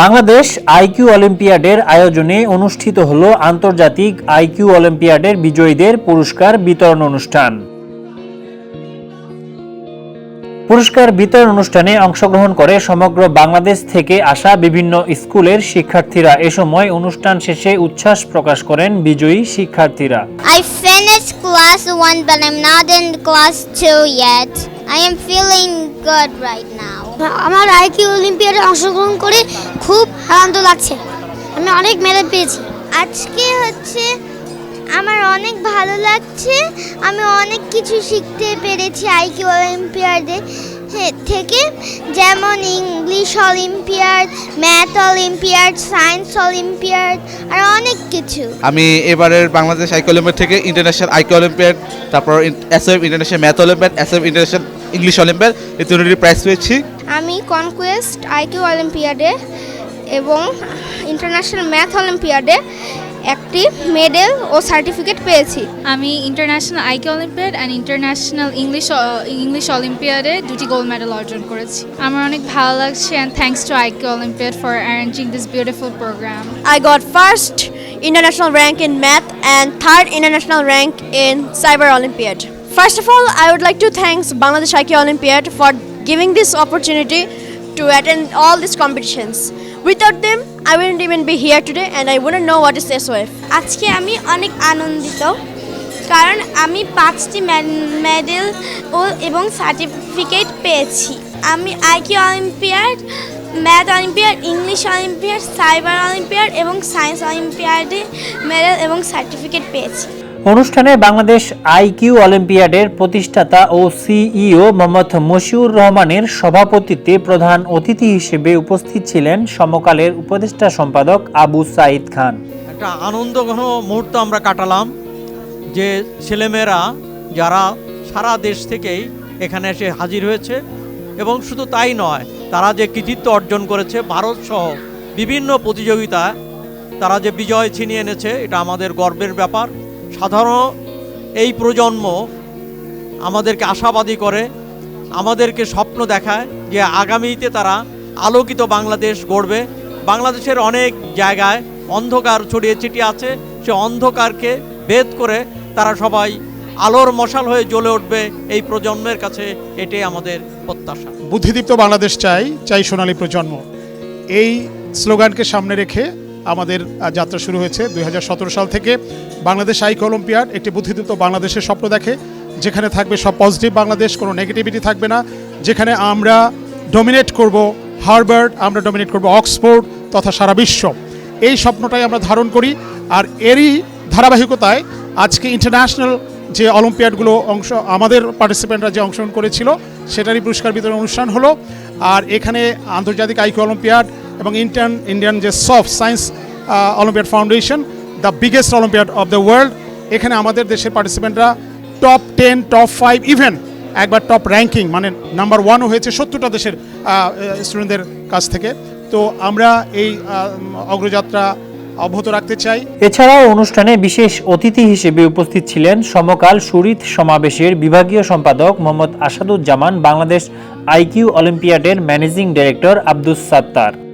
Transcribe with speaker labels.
Speaker 1: Bangladesh IQ অলিম্পিয়াডের আয়োজনে অনুষ্ঠিত হল আন্তর্জাতিক আইকিউ অলিম্পিয়াডের বিজয়ীদের পুরস্কার বিতরণ অনুষ্ঠান পুরস্কার বিতরণ অনুষ্ঠানে অংশগ্রহণ করে সমগ্র বাংলাদেশ থেকে আসা বিভিন্ন স্কুলের শিক্ষার্থীরা এ সময় অনুষ্ঠান শেষে উচ্ছ্বাস প্রকাশ করেন বিজয়ী শিক্ষার্থীরা
Speaker 2: I finished class 1 but I'm not in class 2 yet.
Speaker 3: আমার আইকি অলিম্পিয়াডে অংশগ্রহণ করে খুব আনন্দ লাগছে আমি অনেক মেডেল পেয়েছি
Speaker 4: আজকে হচ্ছে আমার অনেক ভালো লাগছে আমি অনেক কিছু শিখতে পেরেছি আইকি অলিম্পিয়াডে থেকে যেমন English olympiad math olympiad science olympiad আর অনেক কিছু
Speaker 5: আমি এবারের বাংলাদেশ আইকি অলিম্পিয়াড থেকে ইন্টারন্যাশনাল আইকি অলিম্পিয়াড তারপর F international math olympiad SM international English olympiad এই তরুণীর প্রাইজ পেয়েছি
Speaker 6: আমি কনকুয়েস্ট আইকিউ অলিম্পিয়াডে এবং ইন্টারন্যাশনাল ম্যাথ অলিম্পিয়াডে একটি মেডেল ও সার্টিফিকেট পেয়েছি
Speaker 7: আমি international IQ olympiad and international English English অলিম্পিয়াডে দুটি গোল্ড মেডেল অর্জন করেছি
Speaker 8: আমার অনেক ভালো লাগছে and thanks to IQ olympiad for arranging this beautiful program
Speaker 9: I got first international rank in math and third international rank in cyber olympiad
Speaker 10: First of all, I would like to thank Bangladesh Hockey Olympiad for giving this opportunity to attend all these competitions. Without them, I wouldn't even be here today and I wouldn't know what is SOF.
Speaker 3: আজকে আমি অনেক আনন্দিত কারণ আমি পাঁচটি medal ও এবং certificate পেয়েছি আমি IQ olympiad math olympiad English olympiad cyber olympiad এবং সায়েন্স অলিম্পিয়াডে মেডেল এবং সার্টিফিকেট পেয়েছি
Speaker 1: অনুষ্ঠানে বাংলাদেশ আইকিউ অলিম্পিয়াডের প্রতিষ্ঠাতা ও সিইও মোহাম্মদ মশিউর রহমানের সভাপতিত্বে প্রধান অতিথি হিসেবে উপস্থিত ছিলেন সমকালের উপদেষ্টা সম্পাদক আবু সাইদ খান
Speaker 11: একটা আনন্দঘন মুহূর্ত আমরা কাটালাম যে ছেলেমেয়েরা যারা সারা দেশ থেকেই এখানে এসে হাজির হয়েছে এবং শুধু তাই নয় তারা যে কৃতিত্ব অর্জন করেছে ভারত সহ বিভিন্ন প্রতিযোগিতায় তারা যে বিজয় ছিনিয়ে এনেছে এটা আমাদের গর্বের ব্যাপার সাধারণ এই প্রজন্ম আমাদেরকে আশাবাদী করে আমাদেরকে স্বপ্ন দেখায় যে আগামীতে তারা আলোকিত বাংলাদেশ গড়বে বাংলাদেশের অনেক জায়গায় অন্ধকার ছড়িয়ে ছিটিয়ে আছে সে অন্ধকারকে ভেদ করে তারা সবাই আলোর মশাল হয়ে জ্বলে উঠবে এই প্রজন্মের কাছে এটাই আমাদের প্রত্যাশা
Speaker 12: বুদ্ধিদীপ্ত বাংলাদেশ চাই চাই সোনালী প্রজন্ম এই স্লোগানকে সামনে রেখে আমাদের যাত্রা শুরু হয়েছে দুই সাল থেকে বাংলাদেশ আইক অলিম্পিয়াড একটি বুদ্ধিদীপ্ত বাংলাদেশের স্বপ্ন দেখে যেখানে থাকবে সব পজিটিভ বাংলাদেশ কোনো নেগেটিভিটি থাকবে না যেখানে আমরা ডমিনেট করব হার্বার্ড আমরা ডমিনেট করব অক্সফোর্ড তথা সারা বিশ্ব এই স্বপ্নটাই আমরা ধারণ করি আর এরই ধারাবাহিকতায় আজকে ইন্টারন্যাশনাল যে অলিম্পিয়াডগুলো অংশ আমাদের পার্টিসিপেন্টরা যে অংশগ্রহণ করেছিল সেটারই পুরস্কার বিতরণ অনুষ্ঠান হলো আর এখানে আন্তর্জাতিক আইকো অলিম্পিয়াড এবং ইন্ডিয়ান ইন্ডিয়ান যে SOF science olympiad foundation the biggest olympiad of the world এখানে আমাদের দেশের পার্টিসিপেন্টরা top ten top five even একবার টপ র্যাঙ্কিং মানে নাম্বার ওয়ানও হয়েছে সত্তরটা দেশের স্টুডেন্টদের uh, কাছ থেকে তো আমরা এই um, অগ্রযাত্রা অব্যাহত রাখতে চাই
Speaker 1: এছাড়াও অনুষ্ঠানে বিশেষ অতিথি হিসেবে উপস্থিত ছিলেন সমকাল সুরিত সমাবেশের বিভাগীয় সম্পাদক মোহাম্মদ আসাদুজ্জামান বাংলাদেশ আইকিউ অলিম্পিয়াডের ম্যানেজিং ডিরেক্টর আব্দুস সাত্তার